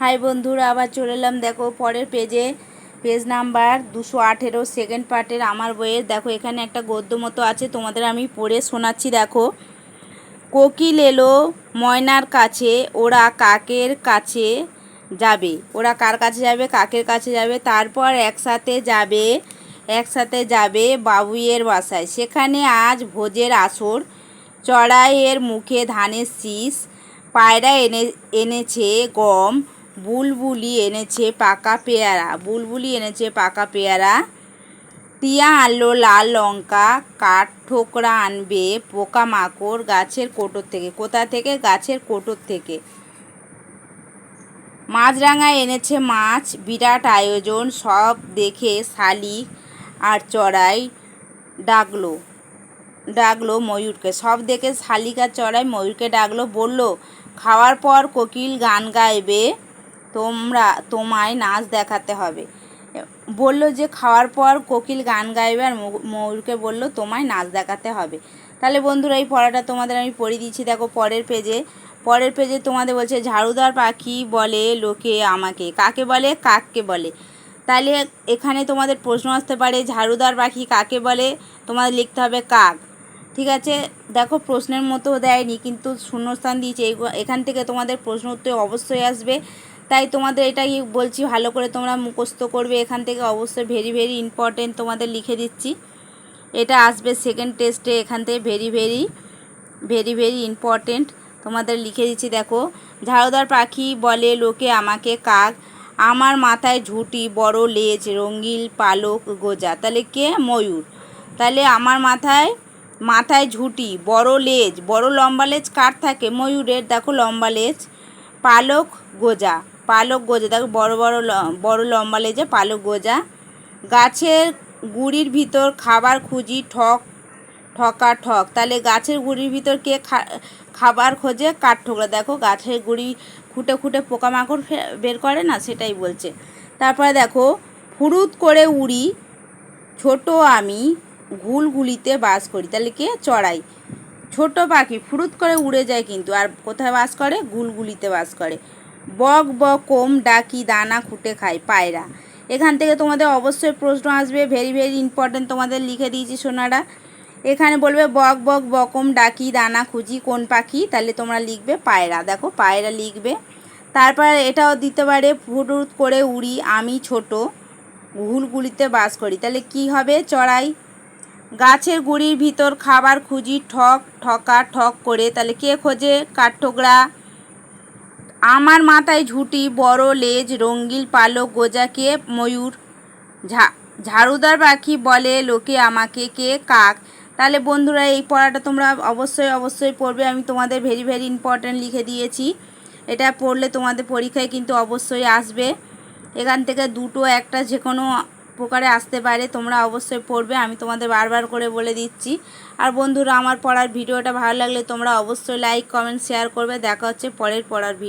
High বন্ধুরা, আবার চলে এলাম, দেখো, পরের পেজে পেজ নাম্বার দুশো আঠেরো সেকেন্ড পার্টের আমার বইয়ের। দেখো, এখানে একটা গদ্য মতো আছে, তোমাদের আমি পড়ে শোনাচ্ছি, দেখো। কোকিল এলো ময়নার কাছে, ওরা কাকের কাছে যাবে? ওরা কার কাছে যাবে? কাকের কাছে যাবে? তারপর একসাথে যাবে একসাথে যাবে বাবুইয়ের বাসায়। সেখানে আজ ভোজের আসর, চড়াইয়ের মুখে ধানের শীষ, পায়রা এনে, এনেছে গম বুলবুলি এনেছে পাকা পেয়ারা, বুলবুলি এনেছে পাকা পেয়ারা। টিয়া আনলো লাল লঙ্কা, কাঠ ঠোকরা আনবে পোকামাকড় গাছের কোটর থেকে। কোথা থেকে? গাছের কোটর থেকে। মাছরাঙা এনেছে মাছ, বিরাট আয়োজন, সব দেখে শালিক আর চড়াই ডাকলো ডাকলো ময়ূরকে। সব দেখে শালিক আর চড়াই ময়ূরকে ডাকলো, বলল, খাওয়ার পর কোকিল গান গাইবে। তোমরা, তোমায় নাচ দেখাতে হবে। বলল যে খাওয়ার পর কোকিল গান গাইবে আর ময়ূরকে বলল, তোমায় নাচ দেখাতে হবে। তাহলে বন্ধুরা, এই পড়াটা তোমাদের আমি পড়ে দিচ্ছি। দেখো পরের পেজে পরের পেজে তোমাদের বলছে, ঝাড়ুদার পাখি বলে লোকে আমাকে। কাকে বলে? কাককে বলে। তাহলে এখানে তোমাদের প্রশ্ন আসতে পারে, ঝাড়ুদার পাখি কাকে বলে? তোমাদের লিখতে হবে, কাক। ঠিক আছে? দেখো প্রশ্নের মতো দেয়নি, কিন্তু শূন্যস্থান দিয়েছে। এখান থেকে তোমাদের প্রশ্ন উত্তর অবশ্যই আসবে। তাই তোমাদের এটাই বলছি, ভালো করে তোমরা মুখস্থ করবে। এখান থেকে অবশ্যই ভেরি ভেরি ইম্পর্টেন্ট তোমাদের লিখে দিচ্ছি। এটা আসবে সেকেন্ড টেস্টে এখান থেকে very very very very important তোমাদের লিখে দিচ্ছি। দেখো, ঝাড়ুদার পাখি বলে, লোকে আমাকে কাক, আমার মাথায় ঝুঁটি, বড় লেজ রঙিল পালক গোজা। তাহলে কে? ময়ূর। তাহলে আমার মাথায় মাথায় ঝুঁটি, বড় লেজ, বড় লম্বা লেজ কার থাকে? ময়ূরের। দেখো, লম্বা লেজ, পালক গোজা। পালক গোজা, দেখো বড় বড় বড় লম্বা লেজে পালক গোজা। গাছের গুড়ির ভিতর খাবার খুঁজি, ঠক, ঠকা, ঠক। তাহলে গাছের গুড়ির ভিতর কে খাবার খোঁজে? কাঠ ঠোকরা। দেখো গাছের গুড়ি খুঁটে খুঁটে পোকামাকড় বের করে না? সেটাই বলছে। তারপরে দেখো, ফুরুত করে উড়ি, ছোট আমি ঘুলগুলিতে বাস করি। তাহলে কে? চড়াই। ছোট পাখি, ফুরুত করে উড়ে যায় কিন্তু, আর কোথায় বাস করে? গুলগুলিতে বাস করে। বক বকম ডাকি দানা খুঁটে খায় পায়রা। এখান থেকে তোমাদের অবশ্যই প্রশ্ন আসবে ভেরি ভেরি ইম্পর্টেন্ট তোমাদের লিখে দিয়েছি সোনারা। এখানে বলবে বক বক বকম ডাকি দানা খুঁজি কোন পাখি, তাহলে তোমরা লিখবে পায়রা। দেখো, পায়রা লিখবে। তারপর এটাও দিতে পারে ফুটুত করে উড়ি, আমি ছোট ঘুলগুলিতে বাস করি। তাহলে কি হবে চড়াই? গাছের গুড়ির ভিতর খাবার খুঁজি, ঠক, ঠকা, ঠক করে। তাহলে কে খোঁজে? কাঠঠোকরা। আমার মাথায় ঝুঁটি, বড় লেজ রঙ্গিল পালক গোজাকে ময়ূর। ঝা, ঝাড়ুদার পাখি বলে লোকে আমাকে কে কাক? তাহলে বন্ধুরা, এই পড়াটা তোমরা অবশ্যই অবশ্যই পড়বে। আমি তোমাদের ভেরি ভেরি ইম্পর্ট্যান্ট লিখে দিয়েছি। এটা পড়লে তোমাদের পরীক্ষায় কিন্তু অবশ্যই আসবে। এখান থেকে দুটো, একটা যে কোনো প্রকারে আসতে পারে, তোমরা অবশ্যই পড়বে। আমি তোমাদের বারবার করে বলে দিচ্ছি। আর বন্ধুরা, আমার পড়ার ভিডিওটা ভালো লাগলে তোমরা অবশ্যই লাইক কমেন্ট শেয়ার করবে। দেখা হচ্ছে পরের পড়ার ভিডিও